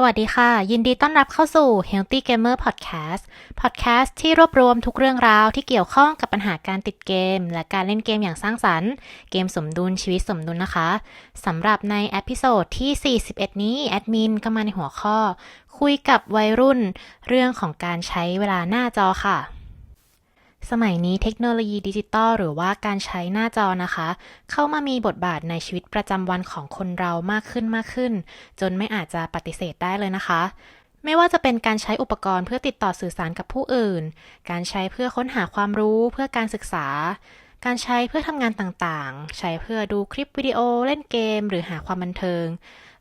สวัสดีค่ะ ยินดีต้อนรับเข้าสู่ Healthy Gamer Podcast Podcast ที่รวบรวมทุกเรื่องราวที่เกี่ยวข้องกับปัญหาการติดเกม และการเล่นเกมอย่างสร้างสรรค์ เกมสมดุลชีวิตสมดุลนะคะสำหรับในเอพิโซดที่ 41 นี้ แอดมินก็มาในหัวข้อ คุยกับวัยรุ่น เรื่องของการใช้เวลาหน้าจอค่ะ สมัยนี้เทคโนโลยีดิจิตอลหรือว่าการใช้หน้าจอนะคะ เข้ามามีบทบาทในชีวิตประจำวันของคนเรามากขึ้นมากขึ้น จนไม่อาจจะปฏิเสธได้เลยนะคะ ไม่ว่าจะเป็นการใช้อุปกรณ์เพื่อติดต่อสื่อสารกับผู้อื่น การใช้เพื่อค้นหาความรู้เพื่อการศึกษา การใช้เพื่อทำงานต่างๆ ใช้เพื่อดูคลิปวิดีโอเล่นเกม หรือหาความบันเทิง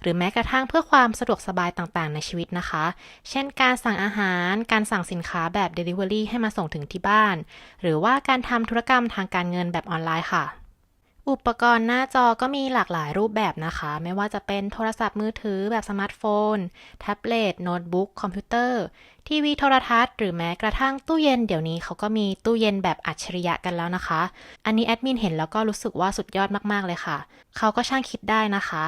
หรือแม้กระทั่งเพื่อความสะดวกสบายต่างๆ ในชีวิตนะคะ เช่นการสั่งอาหาร การสั่งสินค้าแบบ Delivery ให้มาส่งถึงที่บ้าน หรือว่าการทำธุรกรรมทางการเงินแบบออนไลน์ค่ะอุปกรณ์หน้าจอก็มีหลากหลายรูปแบบนะคะ ไม่ว่าจะเป็นโทรศัพท์มือถือแบบสมาร์ทโฟน แท็บเล็ต โน้ตบุ๊ก คอมพิวเตอร์ ทีวีโทรทัศน์ หรือแม้กระทั่งตู้เย็นเดี๋ยวนี้เขาก็มีตู้เย็นแบบอัจฉริยะกันแล้วนะคะ อันนี้แอดมินเห็นแล้วก็รู้สึกว่าสุดยอดมากๆเลยค่ะ เขาก็ช่างคิดได้นะคะ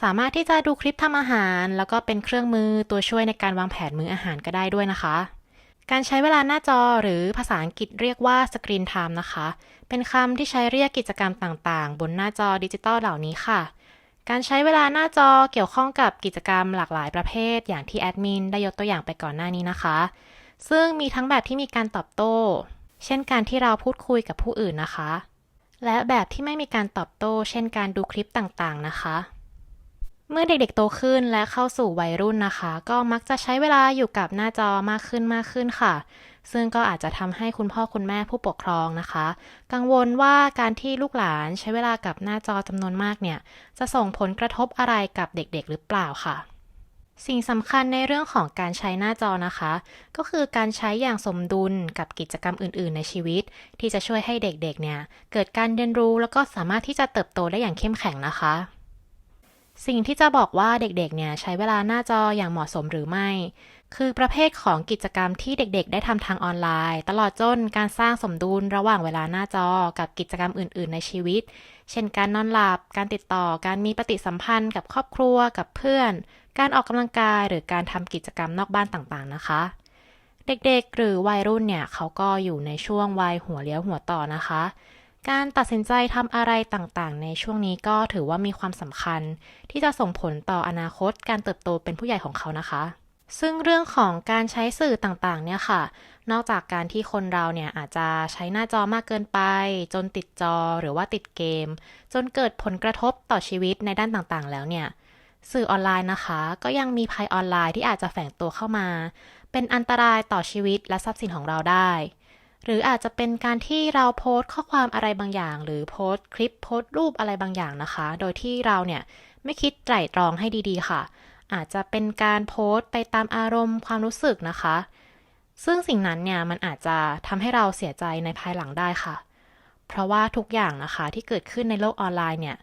สามารถที่จะดูคลิปทำอาหาร แล้วก็เป็นเครื่องมือตัวช่วยในการวางแผนมื้ออาหารก็ได้ด้วยนะคะ การใช้เวลาหน้าจอหรือภาษาอังกฤษเรียกว่า screen time นะคะ เป็นคำที่ใช้เรียกกิจกรรมต่างๆ บนหน้าจอดิจิตอลเหล่านี้ค่ะ การใช้เวลาหน้าจอเกี่ยวข้องกับกิจกรรมหลากหลายประเภท อย่างที่แอดมินได้ยกตัวอย่างไปก่อนหน้านี้นะคะ ซึ่งมีทั้งแบบที่มีการตอบโต้ เช่นการที่เราพูดคุยกับผู้อื่นนะคะ และแบบที่ไม่มีการตอบโต้ เช่นการดูคลิปต่างๆ นะคะ เมื่อเด็กๆ โตขึ้นและเข้าสู่วัยรุ่นนะคะ ก็มักจะใช้เวลาอยู่กับหน้าจอมากขึ้นมากขึ้นค่ะ ซึ่งก็อาจจะทำให้คุณพ่อคุณแม่ผู้ปกครองนะคะ กังวลว่าการที่ลูกหลานใช้เวลากับหน้าจอจำนวนมากเนี่ย จะส่งผลกระทบอะไรกับเด็กๆ หรือเปล่าค่ะ สิ่งสำคัญในเรื่องของการใช้หน้าจอนะคะ ก็คือการใช้อย่างสมดุลกับกิจกรรมอื่น ๆ ในชีวิต ที่จะช่วยให้เด็กๆ เนี่ย เกิดการเรียนรู้แล้วก็สามารถที่จะเติบโตได้อย่างเข้มแข็งนะคะ สิ่งที่จะบอกว่าเด็กๆ เนี่ยใช้เวลาหน้าจออย่างเหมาะสมหรือไม่ คือประเภทของกิจกรรมที่เด็กๆ ได้ทำทางออนไลน์ ตลอดจนการสร้างสมดุลระหว่างเวลาหน้าจอกับกิจกรรมอื่น ๆ ในชีวิต เช่น การนอนหลับ การติดต่อ การมีปฏิสัมพันธ์กับครอบครัว กับเพื่อน การออกกำลังกาย หรือการทำกิจกรรมนอกบ้านต่างๆ นะคะ เด็กๆ หรือวัยรุ่นเนี่ยเขาก็อยู่ในช่วงวัยหัวเลี้ยวหัวต่อนะคะ การตัดสินใจทำอะไรต่างๆ ในช่วงนี้ก็ถือว่ามีความสำคัญ ที่จะส่งผลต่ออนาคตการเติบโตเป็นผู้ใหญ่ของเขานะคะ ซึ่งเรื่องของการใช้สื่อต่างๆ เนี่ยค่ะ นอกจากการที่คนเราเนี่ยอาจจะใช้หน้าจอมากเกินไป จนติดจอหรือว่าติดเกม จนเกิดผลกระทบต่อชีวิตในด้านต่างๆ แล้วเนี่ย สื่อออนไลน์นะคะ ก็ยังมีภัยออนไลน์ที่อาจจะแฝงตัวเข้ามา เป็นอันตรายต่อชีวิตและทรัพย์สินของเราได้ หรืออาจจะเป็นการที่เราโพสต์ข้อความอะไรบางอย่าง หรือโพสต์คลิปโพสต์รูปอะไรบางอย่างนะคะ โดยที่เราเนี่ยไม่คิดไตร่ตรองให้ดีๆ ค่ะ อาจจะเป็นการโพสต์ไปตามอารมณ์ความรู้สึกนะคะ ซึ่งสิ่งนั้นเนี่ยมันอาจจะทำให้เราเสียใจในภายหลังได้ค่ะ เพราะว่าทุกอย่างนะคะที่เกิดขึ้นในโลกออนไลน์เนี่ย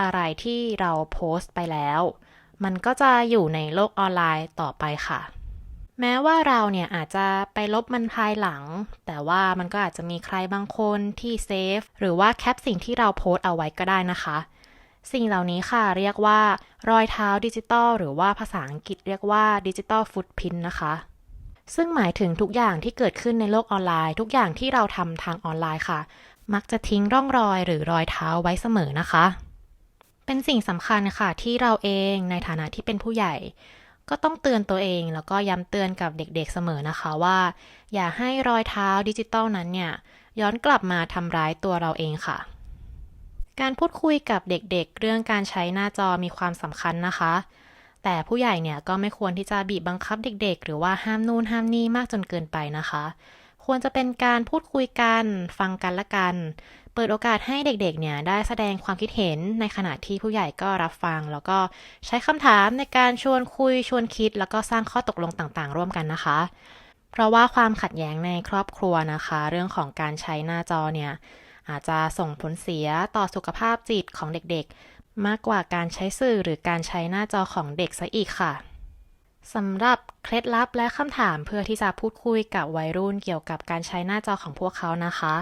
อะไรที่เราโพสต์ไปแล้ว มันก็จะอยู่ในโลกออนไลน์ต่อไปค่ะ แม้ว่าเราเนี่ยอาจจะไปลบมันภายหลัง แต่ว่ามันก็อาจจะมีใครบางคนที่เซฟหรือว่าแคปสิ่งที่เราโพสต์เอาไว้ก็ได้นะคะ สิ่งเหล่านี้ค่ะเรียกว่ารอยเท้าดิจิตอลหรือว่าภาษาอังกฤษเรียกว่าดิจิตอลฟุตพินนะคะ ซึ่งหมายถึงทุกอย่างที่เกิดขึ้นในโลกออนไลน์ ทุกอย่างที่เราทำทางออนไลน์ค่ะ มักจะทิ้งร่องรอยหรือรอยเท้าไว้เสมอนะคะ เป็นสิ่งสำคัญค่ะที่เราเองในฐานะที่เป็นผู้ใหญ่ ก็ต้องเตือนตัวเองแล้วก็ย้ำเตือนกับเด็กๆเสมอนะคะว่า อย่าให้รอยเท้าดิจิตอลนั้นเนี่ย ย้อนกลับมาทำร้ายตัวเราเองค่ะ การพูดคุยกับเด็กๆเรื่องการใช้หน้าจอมีความสำคัญนะคะ แต่ผู้ใหญ่เนี่ยก็ไม่ควรที่จะบีบบังคับเด็ก ๆ หรือว่าห้ามนู่นห้ามนี่มากจนเกินไปนะคะ ควรจะเป็นการพูดคุยกัน ฟังกันละกัน ปิดโอกาสให้เด็กๆเนี่ยได้แสดงความคิดเห็นในขณะที่ผู้ใหญ่ก็รับฟัง แล้วก็ใช้คำถามในการชวนคุยชวนคิด แล้วก็สร้างข้อตกลงต่างๆ ร่วมกันนะคะ เพราะว่าความขัดแย้งในครอบครัวนะคะ เรื่องของการใช้หน้าจอเนี่ยอาจจะส่งผลเสียต่อสุขภาพจิตของเด็กๆ มากกว่าการใช้สื่อหรือการใช้หน้าจอของเด็กซะอีกค่ะสำหรับเคล็ดลับและคำถามเพื่อที่จะพูดคุยกับวัยรุ่นเกี่ยวกับการใช้หน้าจอของพวกเขานะคะ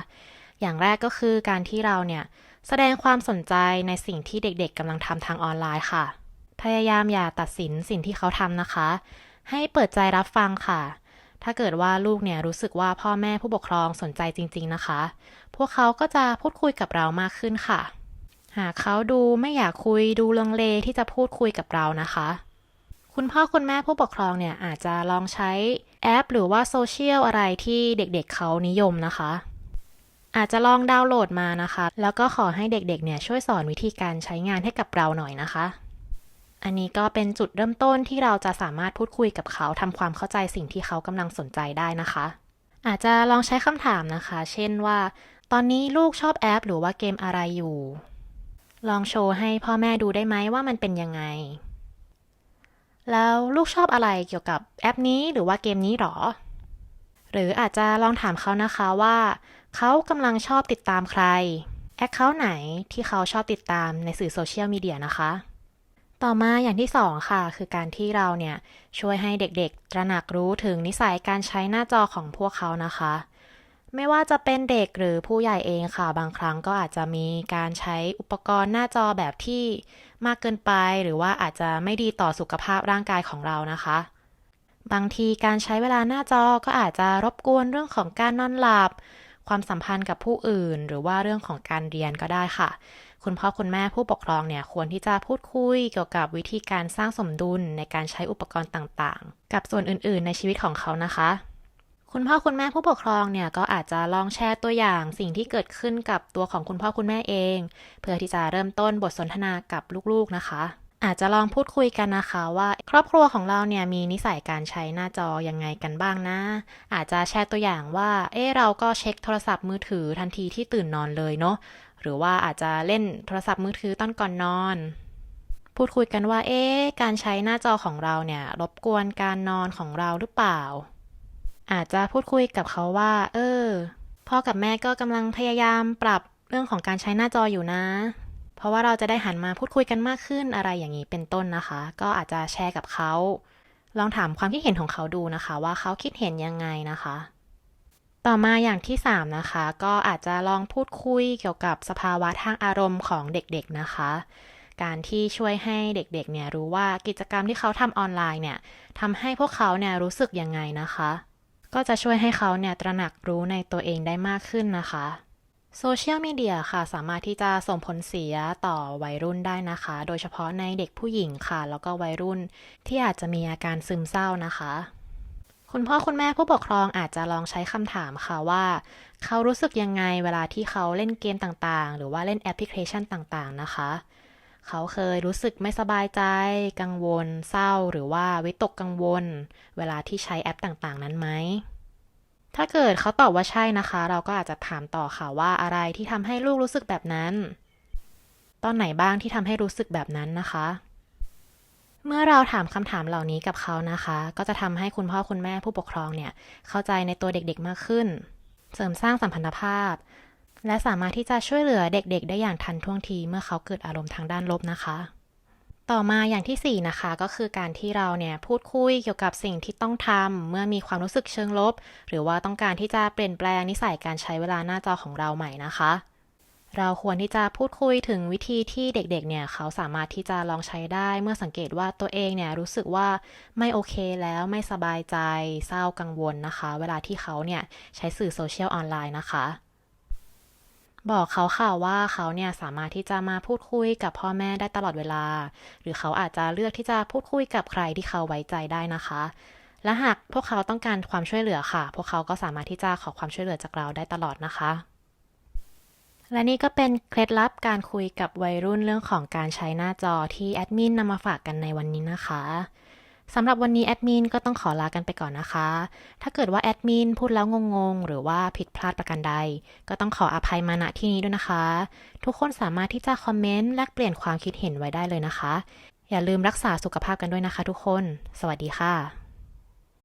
อย่างแรกก็คือการที่เราเนี่ย แสดงความสนใจในสิ่งที่เด็กๆกำลังทำทางออนไลน์ค่ะ พยายามอย่าตัดสินสิ่งที่เขาทำนะคะ ให้เปิดใจรับฟังค่ะ ถ้าเกิดว่าลูกเนี่ยรู้สึกว่าพ่อแม่ผู้ปกครองสนใจจริง ๆนะคะ พวกเขาก็จะพูดคุยกับเรามากขึ้นค่ะ หากเขาดูไม่อยากคุยดูลังเลที่จะพูดคุยกับเรานะคะคุณพ่อคุณแม่ผู้ปกครองเนี่ยอาจจะลองใช้แอป หรือว่าโซเชียลอะไรที่เด็กๆเขานิยมนะคะ อาจจะลองดาวน์โหลดมานะคะ แล้วก็ขอให้เด็กๆ เนี่ยช่วยสอนวิธีการใช้งานให้กับเราหน่อยนะคะ อันนี้ก็เป็นจุดเริ่มต้นที่เราจะสามารถพูดคุยกับเขาทำความเข้าใจสิ่งที่เขากำลังสนใจได้นะคะ อาจจะลองใช้คำถามนะคะ เช่นว่า ตอนนี้ลูกชอบแอป หรือว่าเกมอะไรอยู่ ลองโชว์ให้พ่อแม่ดูได้ไหมว่ามันเป็นยังไง แล้วลูกชอบอะไรเกี่ยวกับแอปนี้หรือว่าเกมนี้หรอ หรืออาจจะลองถามเขานะคะว่า เขากำลังชอบติดตามใคร แอคเคาท์ไหนที่เขาชอบติดตามในสื่อโซเชียลมีเดียนะคะ ต่อมาอย่างที่สองค่ะ คือการที่เราเนี่ย ช่วยให้เด็กๆ ตระหนักรู้ถึงนิสัยการใช้หน้าจอของพวกเขานะคะ ไม่ว่าจะเป็นเด็กหรือผู้ใหญ่เองค่ะ บางครั้งก็อาจจะมีการใช้อุปกรณ์หน้าจอแบบที่มากเกินไป หรือว่าอาจจะไม่ดีต่อสุขภาพร่างกายของเรานะคะบางทีการใช้เวลาหน้าจอก็อาจจะรบกวนเรื่องของการนอนหลับ ความสัมพันธ์กับผู้อื่น หรือว่าเรื่องของการเรียนก็ได้ค่ะ คุณพ่อคุณแม่ผู้ปกครองเนี่ยควรที่จะพูดคุยเกี่ยวกับวิธีการสร้างสมดุลในการใช้อุปกรณ์ต่างๆ กับส่วนอื่นๆ ในชีวิตของเขานะคะคุณพ่อคุณแม่ผู้ปกครองเนี่ยก็อาจจะลองแชร์ตัวอย่างสิ่งที่เกิดขึ้นกับตัวของคุณพ่อคุณแม่เอง เพื่อที่จะเริ่มต้นบทสนทนากับลูกๆนะคะ อาจจะลองพูดคุยกันนะคะว่าครอบครัวของเราเนี่ยมีนิสัยการใช้หน้าจอยังไงกันบ้างนะ อาจจะแชร์ตัวอย่างว่า เออเราก็เช็คโทรศัพท์มือถือทันทีที่ตื่นนอนเลยเนาะหรือว่าอาจจะเล่นโทรศัพท์มือถือตอนก่อนนอน พูดคุยกันว่า เอ๊ะการใช้หน้าจอของเราเนี่ยรบกวนการนอนของเราหรือเปล่า อาจจะพูดคุยกับเขาว่า เออ พ่อกับแม่ก็กำลังพยายามปรับเรื่องของการใช้หน้าจออยู่นะ เพราะว่าเราจะได้หันมาพูดคุยกันมากขึ้นอะไรอย่างนี้เป็นต้นนะคะ ก็อาจจะแชร์กับเขา ลองถามความคิดเห็นของเขาดูนะคะ ว่าเขาคิดเห็นยังไงนะคะ ต่อมาอย่างที่ 3 นะคะ ก็อาจจะลองพูดคุยเกี่ยวกับสภาวะทางอารมณ์ของเด็กๆนะคะ การที่ช่วยให้เด็กๆเนี่ยรู้ว่ากิจกรรมที่เขาทำออนไลน์เนี่ยทำให้พวกเขาเนี่ยรู้สึกยังไงนะคะ ก็จะช่วยให้เขาเนี่ยตระหนักรู้ในตัวเองได้มากขึ้นนะคะ โซเชียลมีเดียค่ะสามารถที่จะส่งผลเสียต่อวัยรุ่นได้นะคะ โดยเฉพาะในเด็กผู้หญิงค่ะ แล้วก็วัยรุ่นที่อาจจะมีอาการซึมเศร้านะคะ คุณพ่อคุณแม่ผู้ปกครองอาจจะลองใช้คำถามค่ะว่า เขารู้สึกยังไงเวลาที่เขาเล่นเกมต่างๆ หรือว่าเล่นแอปพลิเคชันต่างๆนะคะ เขาเคยรู้สึกไม่สบายใจ กังวล เศร้า หรือว่าวิตกกังวล เวลาที่ใช้แอปต่างๆ นั้นไหม ถ้าเกิดเขาตอบว่าใช่นะคะ เราก็อาจจะถามต่อค่ะว่าอะไรที่ทำให้ลูกรู้สึกแบบนั้น ตอนไหนบ้างที่ทำให้รู้สึกแบบนั้นนะคะ เมื่อเราถามคำถามเหล่านี้กับเขานะคะ ก็จะทำให้คุณพ่อคุณแม่ผู้ปกครองเนี่ยเข้าใจในตัวเด็กๆมากขึ้น เสริมสร้างสัมพันธภาพ และสามารถที่จะช่วยเหลือเด็กๆ ได้อย่างทันท่วงทีเมื่อเขาเกิดอารมณ์ทางด้านลบนะคะ ต่อมาอย่างที่ 4 นะคะ ก็คือการที่เราเนี่ยพูดคุยเกี่ยวกับสิ่งที่ต้องทำเมื่อมีความรู้สึกเชิงลบ หรือว่าต้องการที่จะเปลี่ยนแปลงนิสัยการใช้เวลาหน้าจอของเราใหม่นะคะ เราควรที่จะพูดคุยถึงวิธีที่เด็กๆ เนี่ยเขาสามารถที่จะลองใช้ได้ เมื่อสังเกตว่าตัวเองเนี่ยรู้สึกว่าไม่โอเคแล้วไม่สบายใจเศร้ากังวลนะคะ เวลาที่เขาเนี่ยใช้สื่อโซเชียลออนไลน์นะคะ บอกเขาค่ะว่าเขาเนี่ยสามารถที่จะมาพูดคุยกับพ่อแม่ได้ตลอดเวลา หรือเขาอาจจะเลือกที่จะพูดคุยกับใครที่เขาไว้ใจได้นะคะ และหากพวกเขาต้องการความช่วยเหลือค่ะ พวกเขาก็สามารถที่จะขอความช่วยเหลือจากเราได้ตลอดนะคะ และนี่ก็เป็นเคล็ดลับการคุยกับวัยรุ่นเรื่องของการใช้หน้าจอที่แอดมินนำมาฝากกันในวันนี้นะคะ สำหรับวันนี้แอดมินก็ต้องขอลากันไปก่อนนะคะ ถ้าเกิดว่าแอดมินพูดแล้วงงๆ หรือว่าผิดพลาดประการใด ก็ต้องขออภัยมาณที่นี้ด้วยนะคะ ทุกคนสามารถที่จะคอมเมนต์แลกเปลี่ยนความคิดเห็นไว้ได้เลยนะคะ อย่าลืมรักษาสุขภาพกันด้วยนะคะทุกคน สวัสดีค่ะ